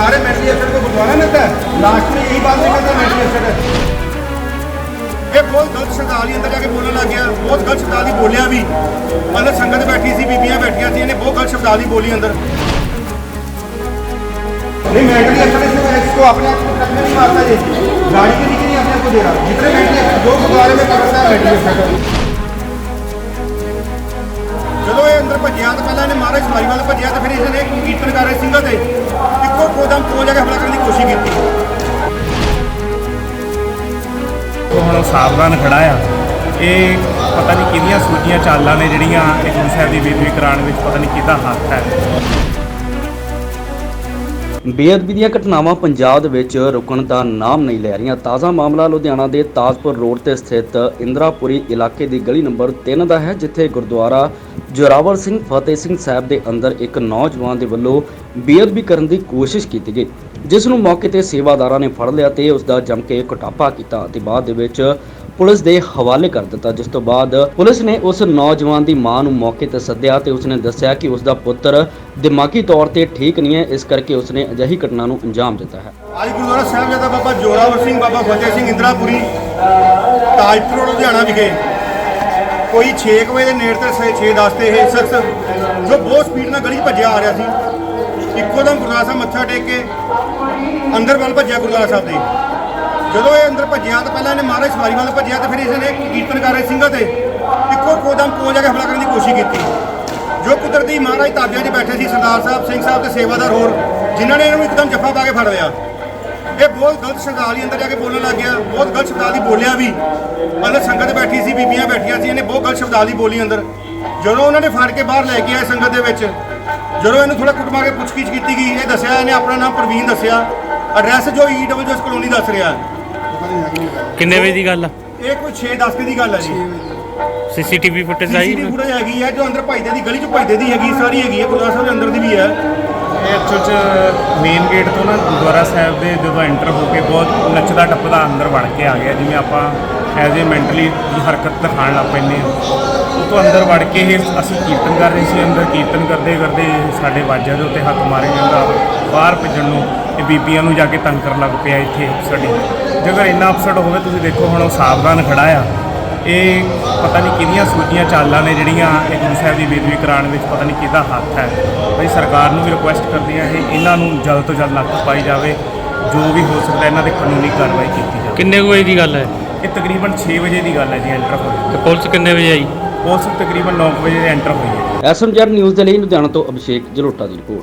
सारे mentally upset को बुलवाना रहता है लास्ट में यही बात निकलता है मेंटली अपसेट है ये बहुत गलत शब्दावली अंदर जाके बोलने लग गया बहुत गलत शब्दावली बोलिया भी मतलब संगत बैठी सी बीबियां बैठिया थी इन्हें बहुत गलत शब्दावली बोली अंदर नहीं मेंटली अपसेट इसको अपने आप को टक्कर नहीं मारता जी गाड़ी के नीचे नहीं अपने आप को दे रहा जितने मेंटली जो गुब्बारे में पकड़ता है मेंटली अपसेट ਅੰਦਰ ਭੱਜਿਆ ਤਾਂ ਪਹਿਲਾਂ ਇਹਨੇ ਮਹਾਰਾਜ ਸਵਾਰੀ ਵੱਲ ਭੱਜਿਆ ਤਾਂ ਫਿਰ ਇਹਨੇ ਕੀਰਤਨ ਕਰ ਰਹੇ ਸਿੰਘਾਂ ਤੇ। ਇੱਕੋ ਕੋਦਮ ਕੋਲ ਜਾ ਕੇ ਹਮਲਾ ਕਰਨ ਦੀ ਕੋਸ਼ਿਸ਼ ਕੀਤੀ। ਉਹ ਹੁਣ ਸਾਵਧਾਨ ਖੜਾ ਆ। ਇਹ ਪਤਾ ਨਹੀਂ ਕਿਹਦੀਆਂ ਸੂਝੀਆਂ ਚਾਲਾਂ ਨੇ ਜਿਹੜੀਆਂ ਇਹ ਗੁਰੂ ਸਾਹਿਬ ਦੀ ਬੇਦਬੀ ਕਰਾਉਣ ਵਿੱਚ ਪਤਾ ਨਹੀਂ ਕਿਹਦਾ ਹੱਥ ਹੈ। ਬੇਅਦਬੀ ਦੀਆਂ ਘਟਨਾਵਾਂ ਪੰਜਾਬ ਦੇ ਵਿੱਚ ਰੁਕਣ ਦਾ ਨਾਮ ਨਹੀਂ ਲੈ ਰਹੀਆਂ। ਤਾਜ਼ਾ ਮਾਮਲਾ ਲੁਧਿਆਣਾ ਦੇ ਤਾਜਪੁਰ ਰੋਡ ਤੇ ਸਥਿਤ ਇੰਦਰਾਪੁਰੀ ਇਲਾਕੇ ਦੀ ਗਲੀ ਨੰਬਰ 3 ਦਾ ਹੈ ਜਿੱਥੇ ਗੁਰਦੁਆਰਾ ਜੋਰਾਵਰ ਸਿੰਘ ਫਤਿਹ ਸਿੰਘ ਸਾਹਿਬ ਦੇ ਅੰਦਰ ਇੱਕ ਨੌਜਵਾਨ ਦੇ ਵੱਲੋਂ ਬੇਅਦਬੀ ਕਰਨ ਦੀ ਕੋਸ਼ਿਸ਼ ਕੀਤੀ ਗਈ, ਜਿਸ ਨੂੰ ਮੌਕੇ ਤੇ ਸੇਵਾਦਾਰਾਂ ਨੇ ਫੜ ਲਿਆ ਤੇ ਉਸ ਦਾ ਜੰਮ ਕੇ ਕੁਟਾਪਾ ਕੀਤਾ ਤੇ ਬਾਅਦ ਦੇ ਵਿੱਚ ਪੁਲਿਸ ਦੇ ਹਵਾਲੇ ਕਰ ਦਿੱਤਾ, ਜਿਸ ਤੋਂ ਬਾਅਦ ਪੁਲਿਸ ਨੇ ਉਸ ਨੌਜਵਾਨ ਦੀ ਮਾਂ ਨੂੰ ਮੌਕੇ ਤੇ ਸੱਦਿਆ ਤੇ ਉਸਨੇ ਦੱਸਿਆ ਕਿ ਉਸ ਦਾ ਪੁੱਤਰ ਦਿਮਾਗੀ ਤੌਰ ਤੇ ਠੀਕ ਨਹੀਂ ਹੈ, ਇਸ ਕਰਕੇ ਉਸਨੇ ਅਜਿਹੀ ਘਟਨਾ ਨੂੰ ਅੰਜਾਮ ਦਿੱਤਾ ਹੈ। ਅੱਜ ਗੁਰਦੁਆਰਾ ਸਾਹਿਬ ਦਾ ਬਾਬਾ ਜੋਰਾਵਰ ਸਿੰਘ, ਬਾਬਾ ਫਤਿਹ ਸਿੰਘ ਇੰਦਰਾਪੁਰੀ ਤਾਜਪੁਰ, ਲੁਧਿਆਣਾ ਵਿਖੇ ਕੋਈ 6 ਕੁ ਵਜੇ ਦੇ ਨੇੜੇ ਤੇ 6:10 ਤੇ ਇਹ ਸ਼ਖਸ ਜੋ ਬਹੁਤ ਸਪੀਡ ਨਾਲ ਗਲੀ 'ਚ ਭੱਜਿਆ ਆ ਰਿਹਾ ਸੀ। ਇੱਕੋ ਦਮ ਗੁਰਦੁਆਰਾ ਸਾਹਿਬ ਮੱਥਾ ਟੇਕ ਕੇ ਅੰਦਰ ਵੱਲ ਭੱਜਿਆ ਗੁਰਦੁਆਰਾ ਸਾਹਿਬ ਦੇ। ਜਦੋਂ ਇਹ ਅੰਦਰ ਭੱਜਿਆ ਤਾਂ ਪਹਿਲਾਂ ਇਹਨੇ ਮਹਾਰਾਜ ਸਵਾਰੀ ਵੱਲ ਭੱਜਿਆ ਤਾਂ ਫਿਰ ਇਸਨੇ ਕੀਰਤਨ ਕਰ ਰਹੇ ਸਿੰਘਾਂ ਤੇ ਇੱਕੋ ਕੋਦਮ ਕੋਲ ਜਾ ਕੇ ਹਮਲਾ ਕਰਨ ਦੀ ਕੋਸ਼ਿਸ਼ ਕੀਤੀ। ਜੋ ਕੁਦਰਤੀ ਮਹਾਰਾਜ ਤਾਬਿਆਂ 'ਚ ਬੈਠੇ ਸੀ ਸਰਦਾਰ ਸਾਹਿਬ, ਸਿੰਘ ਸਾਹਿਬ ਤੇ ਸੇਵਾਦਾਰ ਹੋਰ, ਜਿਨ੍ਹਾਂ ਨੇ ਇਹਨੂੰ ਇੱਕਦਮ ਜੱਫਾ ਪਾ ਕੇ ਫੜ ਲਿਆ। ਇਹ ਬਹੁਤ ਗਲਤ ਸ਼ਬਦਾਵਲੀ ਅੰਦਰ ਜਾ ਕੇ ਬੋਲਣ ਲੱਗ ਗਿਆ। ਬਹੁਤ ਗਲਤ ਸ਼ਬਦਾਵਲੀ ਬੋਲਿਆ ਵੀ। ਅੰਦਰ ਸੰਗਤ ਬੈਠੀ ਸੀ ਬੀਬੀਆਂ ਬੈਠੀਆਂ ਸੀ ਇਹਨੇ ਬਹੁਤ ਗਲਤ ਸ਼ਬਦਾਵਲੀ ਬੋਲੀ ਅੰਦਰ। ਜਦੋਂ ਉਹਨਾਂ ਨੇ ਫੜ ਕੇ ਬਾਹਰ ਲੈ ਕੇ ਆਏ ਸੰਗਤ ਦੇ ਵਿੱਚ ਜਦੋਂ ਇਹਨੂੰ ਥੋੜਾ ਕੁੱਟਮਾ ਕੇ ਪੁੱਛਗਿੱਛ ਕੀਤੀ ਗਈ ਇਹ ਦੱਸਿਆ ਇਹਨੇ ਆਪਣਾ ਨਾਮ ਪ੍ਰਵੀਨ ਦੱਸਿਆ। ਐਡਰੈਸ ਜੋ E ਈਡਬਲਯੂਐਸ ਕਲੋਨੀ ਦੱਸ ਰਿਹਾ ਕਿੰਨੇ ਵਜੇ ਦੀ ਗੱਲ ਆ? ਇਹ ਕੋਈ 6-10 ਦੀ ਗੱਲ ਹੈ ਜੀ। ਸੀਸੀਟੀਵੀ ਫੁਟੇਜ ਆਈ ਸੀਸੀਟੀਵੀ ਫੁਟੇਜ ਹੈਗੀ ਹੈ ਜੋ ਅੰਦਰ ਭਜਦੇ ਦੀ ਗਲੀ ਚ ਭਜਦੇ ਦੀ ਹੈਗੀ ਸਾਰੀ ਹੈਗੀ ਹੈ ਗੁਰਦੁਆਰਾ ਸਾਹਿਬ ਦੇ ਅੰਦਰ ਦੀ ਵੀ ਹੈ। ਇਹ ਐਕਚੁਅਲ ਚ ਮੇਨ ਗੇਟ ਤੋਂ ਨਾ ਗੁਰਦੁਆਰਾ ਸਾਹਿਬ ਦੇ ਜਦੋਂ ਐਂਟਰ ਹੋ ਕੇ ਬਹੁਤ ਨੱਚਦਾ ਟੱਪਦਾ ਅੰਦਰ ਵੜ ਕੇ ਆ ਗਿਆ, ਜਿਵੇਂ ਆਪਾਂ ਐਜ਼ ਏ ਮੈਂਟਲੀ ਹਰਕਤ ਦਿਖਾਉਣ ਲੱਗ ਪੈਂਦੇ ਹਾਂ। ਉਹ ਤੋਂ ਅੰਦਰ ਵੜ ਕੇ ਇਹ ਅਸੀਂ ਕੀਰਤਨ ਕਰ ਰਹੇ ਸੀ, ਅੰਦਰ ਕੀਰਤਨ ਕਰਦੇ ਕਰਦੇ ਸਾਡੇ ਵਾਜਿਆਂ ਦੇ ਉੱਤੇ ਹੱਥ ਮਾਰੇ ਜਾਂਦਾ, ਬਾਹਰ ਭੱਜਣ ਨੂੰ ਇਹ ਬੀਬੀਆਂ ਨੂੰ ਜਾ ਕੇ ਤੰਗ ਕਰਨ ਲੱਗ ਪਿਆ ਇੱਥੇ ਸਾਡੀ ਜੇਕਰ ਇੰਨਾ ਅਪਸੈਟ ਹੋਵੇ, ਤੁਸੀਂ ਦੇਖੋ ਹੁਣ ਉਹ ਸਾਵਧਾਨ ਖੜਾ ਆ। ਇਹ ਪਤਾ ਨਹੀਂ ਕਿਹਦੀਆਂ ਸੂਝੀਆਂ ਚਾਲਾਂ ਨੇ ਜਿਹੜੀਆਂ ਇਹ ਗੁਰੂ ਸਾਹਿਬ ਦੀ ਬੇਦਬੀ ਕਰਾਉਣ ਵਿੱਚ ਪਤਾ ਨਹੀਂ ਕਿਹਦਾ ਹੱਥ ਹੈ। ਬਈ ਸਰਕਾਰ ਨੂੰ ਵੀ ਰਿਕੁਐਸਟ ਕਰਦੀ ਹੈ ਇਹ ਇਹਨਾਂ ਨੂੰ ਜਲਦ ਤੋਂ ਜਲਦ ਨੱਥ ਪਾਈ ਜਾਵੇ ਜੋ ਵੀ ਹੋ ਸਕਦਾ ਇਹਨਾਂ ਤੇ ਕਾਨੂੰਨੀ ਕਾਰਵਾਈ ਕੀਤੀ ਜਾਵੇ। ਕਿੰਨੇ ਕੁ ਵਜੇ ਦੀ ਗੱਲ ਹੈ? ਇਹ ਤਕਰੀਬਨ 6 ਵਜੇ ਦੀ ਗੱਲ ਹੈ ਜੀ ਐਂਟਰ ਹੋਈ। ਤੇ ਪੁਲਿਸ ਕਿੰਨੇ ਵਜੇ ਆਈ? ਪੁਲਿਸ ਤਕਰੀਬਨ 9 ਵਜੇ ਐਂਟਰ ਹੋਈ ਹੈ। ਐਸਐਮਜੈਡ ਨਿਊਜ਼ ਦੇ ਲਈ ਲੁਧਿਆਣਾ ਤੋਂ ਅਭਿਸ਼ੇਕ ਜਲੋਟਾ ਦੀ ਰਿਪੋਰਟ।